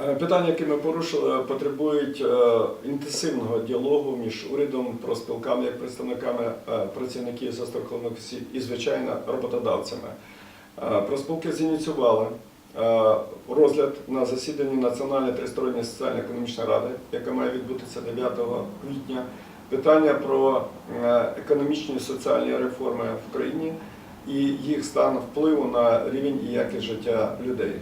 Е, Питання, які ми порушили, потребують е, інтенсивного діалогу між урядом, профспілками, як представниками е, працівників застрахованих осіб і, звичайно, роботодавцями. Профспілки зініціювали розгляд на засіданні Національної тристоронньої соціально-економічної ради, яка має відбутися 9 квітня. Питання про економічні і соціальні реформи в країні і їх стан впливу на рівень і якість життя людей.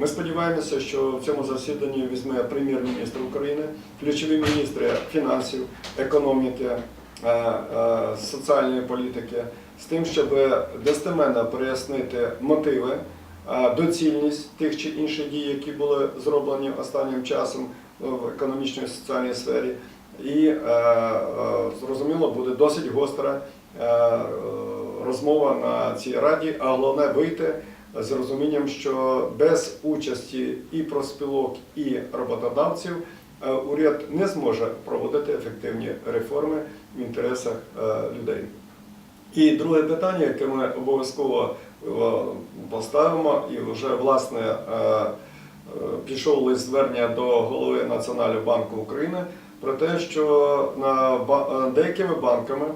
Ми сподіваємося, що в цьому засіданні візьме прем'єр-міністр України, ключові міністри фінансів, економіки, е, е, соціальної політики, з тим, щоб достеменно пояснити мотиви, е, доцільність тих чи інших дій, які були зроблені останнім часом в економічній і соціальній сфері. І зрозуміло, буде досить гостра розмова на цій раді, а головне вийти з розумінням, що без участі і профспілок, і роботодавців е, уряд не зможе проводити ефективні реформи в інтересах е, людей. І друге питання, яке ми обов'язково е, поставимо, і вже власне пішов лист звернення до голови Національного банку України про те, що на деякими банками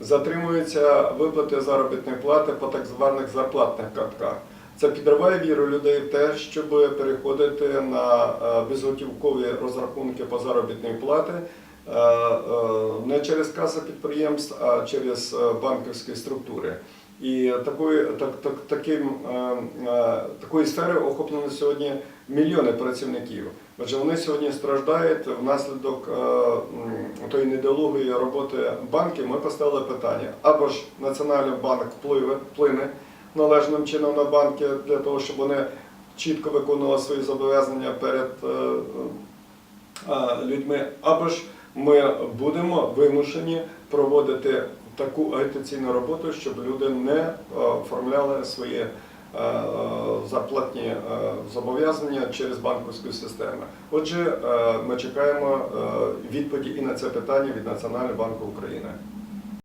затримуються виплати заробітної плати по так званих зарплатних картках. Це підриває віру людей в те, щоб переходити на е, безготівкові розрахунки по заробітної плати е, е, не через каси підприємств, а через банківські структури. І такої, так, так, таким, такої сфери охоплено сьогодні мільйони працівників. Отже, вони сьогодні страждають внаслідок тої недолугої роботи банків. Ми поставили питання або ж Національний банк вплине належним чином на банки для того, щоб вони чітко виконували свої зобов'язання перед е, е, людьми, або ж ми будемо вимушені проводити таку агітаційну роботу, щоб люди не е, оформляли свої е, е, зарплатні е, зобов'язання через банківську систему. Отже, е, ми чекаємо е, відповіді і на це питання від Національного банку України.